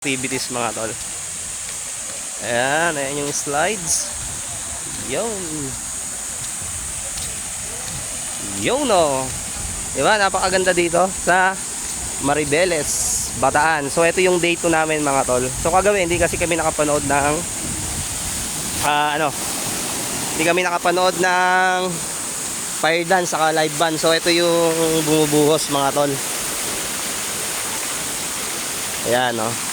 activities mga tol. Ayan, ayan yung slides. Yun. Yun o. Diba, napakaganda dito sa Maribeles, Bataan. So, ito yung day 2 namin mga tol. So, kagabi, hindi kasi kami nakapanood ng ah, ano, hindi kami nakapanood ng fire dance saka live band. So, ito yung bumubuhos mga tol. Ayan, no.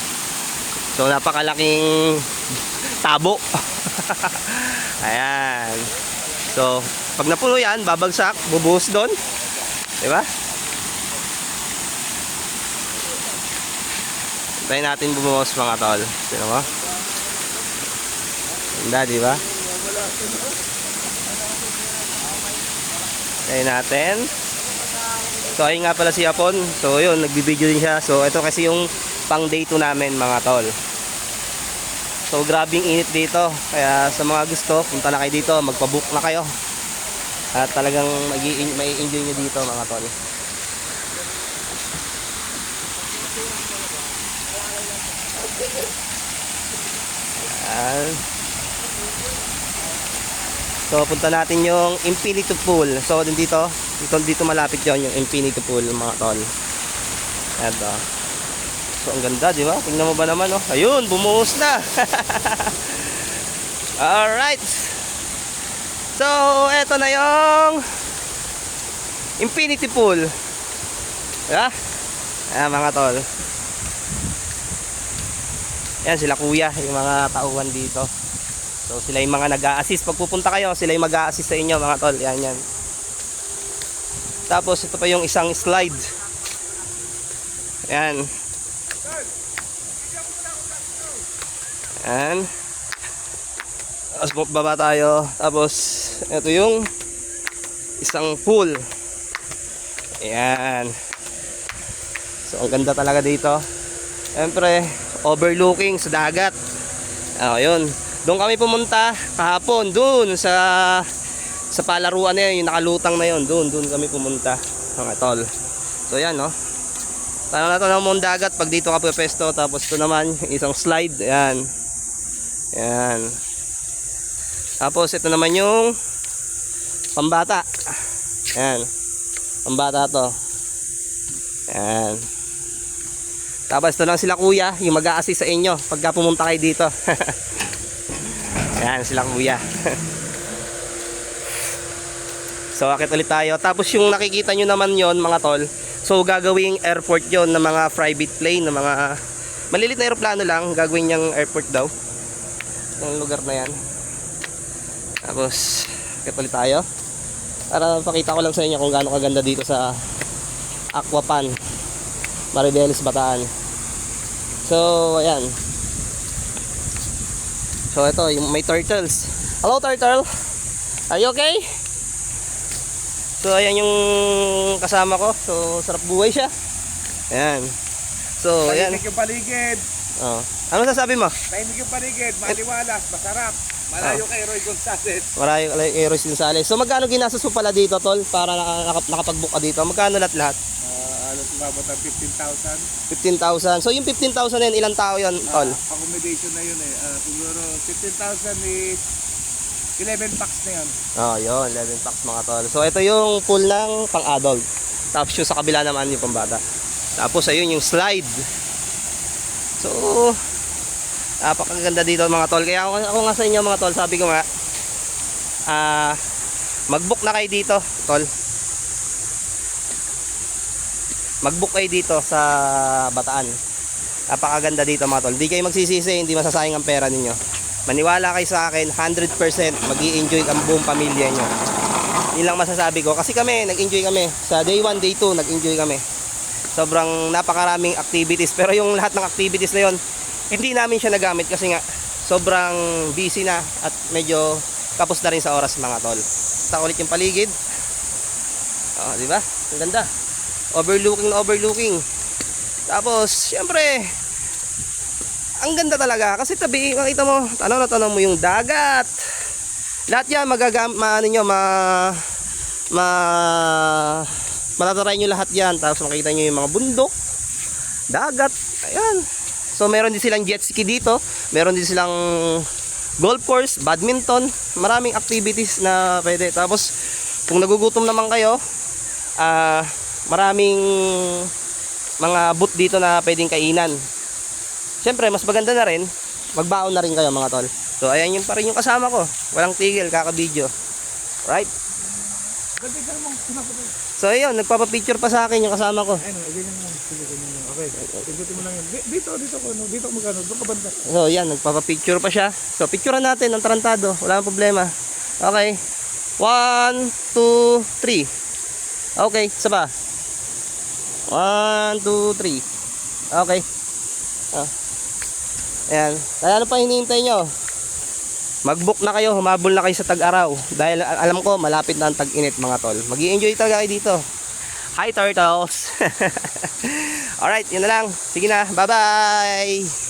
So, napakalaking tabo. Ayan. So, pag napuno yan, babagsak, bubuhos doon. Diba? Tayo natin bumuhos mga tol. Sino mo? Ganda, di ba? Tayo natin. So, ayun nga pala si Apon. So, yun, nagbibideo din siya. So, ito kasi yung pang day 2 namin mga tol. So, grabing init dito. Kaya sa mga gusto, punta na kayo dito. Magpabook na kayo. At talagang may enjoy nyo dito mga tol. So, punta natin yung Infinity Pool. So, din dito, dito, dito malapit yon yung Infinity Pool, mga tol. Eto. So, ang ganda, di ba? Tingnan mo ba naman, oh. Ayun, bumuhos na. Alright. So, eto na yung Infinity Pool. Diba? Ayan, mga tol. Yan sila kuya, yung mga tauhan dito. So sila yung mga nag-a-assist. Pag pupunta kayo, sila yung mag-a-assist sa inyo mga tol. Yan yan. Tapos ito pa yung isang slide. Yan. Yan. Tapos baba tayo. Tapos ito yung isang pool. Ayan. So ang ganda talaga dito. Siyempre, overlooking sa dagat. Oh. Doon kami pumunta kahapon, doon sa sa palaruan na yun, yung nakalutang na yun, doon, doon kami pumunta, mga tol. So yan, no. Tanong na to ng mong dagat pag dito ka pesto tapos ito naman, isang slide, yan. Yan. Tapos ito naman yung pambata. Yan. Pambata to. Yan. Tapos ito lang sila kuya, yung mag-a-assist sa inyo pagka pumunta kayo dito. Yan sila kuya. so akit ulit tayo. Tapos yung nakikita nyo naman yon mga tol. So gagawing airport yon ng mga private plane, ng mga malilit na aeroplano lang. Gagawin niyang airport daw. Yung lugar na yan. Tapos akit ulit tayo. Para pakita ko lang sa inyo kung gaano kaganda dito sa Aquapan. Maribeles Bataan. So, ayan. So, ito, yung may turtles. Hello, turtle. Are you okay? So, ayan yung kasama ko. So, sarap buhay siya. Ayan. So, ayan. Yung paligid. Oh. Ano sasabi mo? Tahimik yung paligid. Maliwalas, masarap. Malayo kay Roy Gonzales. Maraming like, Eros Gonzales. So, magkano ginastos mo pala dito, tol? Para naka, naka- nakapag-book ka dito? Magkano lahat lahat? Ah, sumabot ng 15,000. 15,000. So, yung 15,000 na yun, ilang tao yun, tol? Ah, accommodation na yun eh. Ah, siguro 15,000 is 11 packs na yun. Oh, yun, 11 packs mga tol. So, ito yung pool ng pang-adult. Tapos yung sa kabila naman yung pambata. Tapos, ayun yung slide. So, napakaganda dito mga tol. Kaya ako, ako nga sa inyo mga tol, sabi ko nga, ah, mag-book na kayo dito, tol. Mag-book kayo dito sa Bataan. Napakaganda dito mga tol. Hindi kayo magsisisi, hindi masasayang ang pera ninyo. Maniwala kayo sa akin, 100% mag enjoy ang buong pamilya nyo. Yun lang masasabi ko. Kasi kami, nag-enjoy kami. Sa day 1, day 2, nag-enjoy kami. Sobrang napakaraming activities. Pero yung lahat ng activities na yon hindi namin siya nagamit kasi nga sobrang busy na at medyo kapos na rin sa oras mga tol. Kita ulit yung paligid. Oh, di ba? Ang ganda. Overlooking na overlooking. Tapos, syempre, ang ganda talaga kasi tabi makita mo tanaw na tanaw mo yung dagat lahat yan magagam maano nyo ma ma matatry nyo lahat yan tapos makita nyo yung mga bundok dagat ayan So meron din silang jet ski dito, meron din silang golf course, badminton, maraming activities na pwede. Tapos kung nagugutom naman kayo, ah maraming mga booth dito na pwedeng kainan. Siyempre, mas maganda na rin, magbaon na rin kayo mga tol. So ayan yun pa rin yung kasama ko. Walang tigil, kaka-video. Right? Ganda ka sinasabi. So ayun, nagpapapicture pa sa akin yung kasama ko. Ano, ganyan mo. Sige, ganyan mo. Okay, pindutin mo lang yun. Dito, dito ko, no? dito magkano, doon ka banda. So, yan, nagpapapicture pa siya. So, picturean natin ang tarantado. Wala nang problema. Okay. One, two, three. Okay, isa pa. One, two, three. Okay. Ah. Ayan. Kaya ano pa hinihintay nyo? Mag-book na kayo, humabol na kayo sa tag-araw. Dahil alam ko, malapit na ang tag-init mga tol. mag enjoy talaga kayo dito. Hi, turtles! Alright, yun na lang. Sige na, bye-bye!